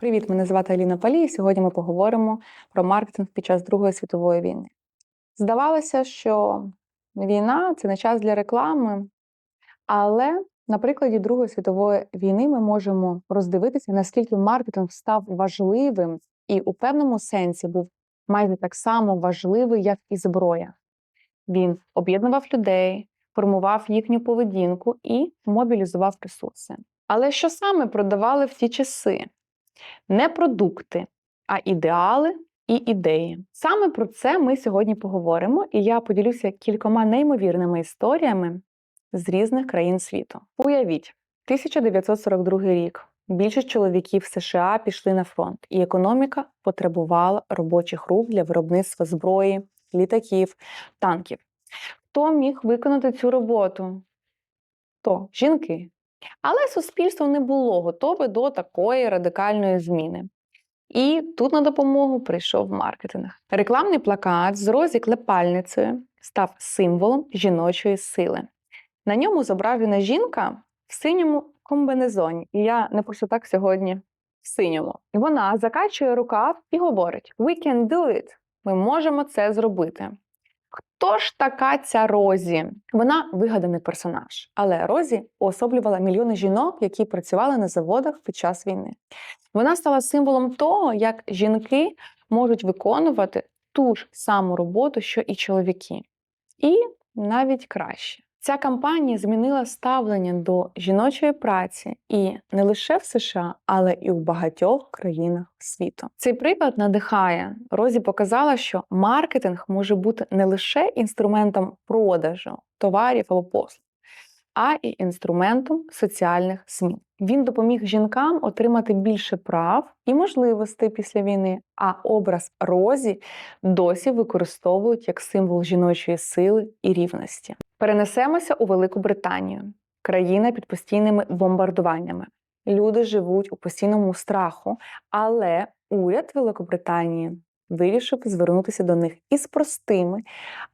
Привіт, мене звати Аліна Палі, сьогодні ми поговоримо про маркетинг під час Другої світової війни. Здавалося, що війна це не час для реклами, але на прикладі Другої світової війни ми можемо роздивитися, наскільки маркетинг став важливим і у певному сенсі був майже так само важливий, як і зброя. Він об'єднував людей, формував їхню поведінку і мобілізував ресурси. Але що саме продавали в ті часи? Не продукти, а ідеали і ідеї. Саме про це ми сьогодні поговоримо, і я поділюся кількома неймовірними історіями з різних країн світу. Уявіть, 1942 рік. Більшість чоловіків США пішли на фронт, і економіка потребувала робочих рук для виробництва зброї, літаків, танків. Хто міг виконати цю роботу? То жінки. Але суспільство не було готове до такої радикальної зміни. І тут на допомогу прийшов маркетинг. Рекламний плакат з Розі Клепальницею став символом жіночої сили. На ньому зображена жінка в синьому комбинезоні. І я не просто так сьогодні в синьому. І вона закачує рукав і говорить: We can do it! Ми можемо це зробити. Хто ж така ця Розі? Вона вигаданий персонаж, але Розі уособлювала мільйони жінок, які працювали на заводах під час війни. Вона стала символом того, як жінки можуть виконувати ту ж саму роботу, що і чоловіки, і навіть краще. Ця кампанія змінила ставлення до жіночої праці і не лише в США, але і в багатьох країнах світу. Цей приклад надихає. Розі показала, що маркетинг може бути не лише інструментом продажу товарів або послуг, а й інструментом соціальних змін. Він допоміг жінкам отримати більше прав і можливостей після війни. А образ Розі досі використовують як символ жіночої сили і рівності. Перенесемося у Велику Британію, країна під постійними бомбардуваннями. Люди живуть у постійному страху, але уряд Великобританії вирішив звернутися до них із простими,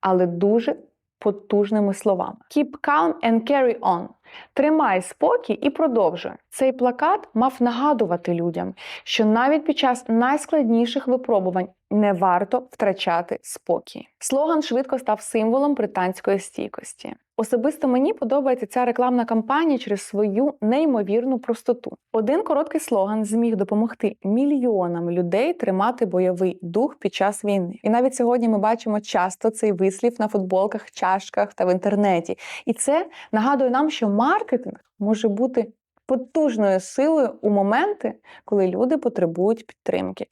але дуже потужними словами: Keep calm and carry on. Тримай спокій і продовжуй. Цей плакат мав нагадувати людям, що навіть під час найскладніших випробувань не варто втрачати спокій. Слоган швидко став символом британської стійкості. Особисто мені подобається ця рекламна кампанія через свою неймовірну простоту. Один короткий слоган зміг допомогти мільйонам людей тримати бойовий дух під час війни. І навіть сьогодні ми бачимо часто цей вислів на футболках, чашках та в інтернеті. І це нагадує нам, що маркетинг може бути потужною силою у моменти, коли люди потребують підтримки.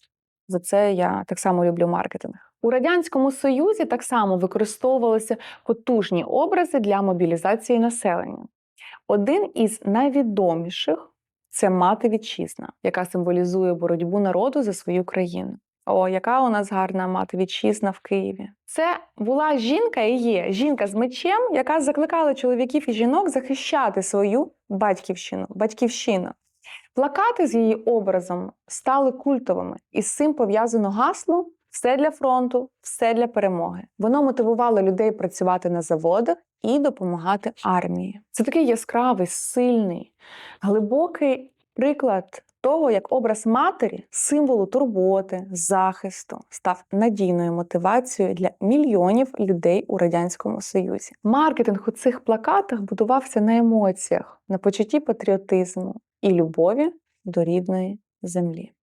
За це я так само люблю маркетинг. У радянському союзі так само використовувалися потужні образи для мобілізації населення. Один із найвідоміших це мати вітчизна, яка символізує боротьбу народу за свою країну. О, яка у нас гарна мати вітчизна в Києві. Це була жінка і є жінка з мечем, яка закликала чоловіків і жінок захищати свою батьківщину, батьківщину. Плакати з її образом стали культовими, і з цим пов'язано гасло все для фронту, все для перемоги. Воно мотивувало людей працювати на заводах і допомагати армії. Це такий яскравий, сильний, глибокий приклад того, як образ матері, символу турботи, захисту, став надійною мотивацією для мільйонів людей у радянському союзі. Маркетинг у цих плакатах будувався на емоціях, на почутті патріотизму і любові до рідної землі.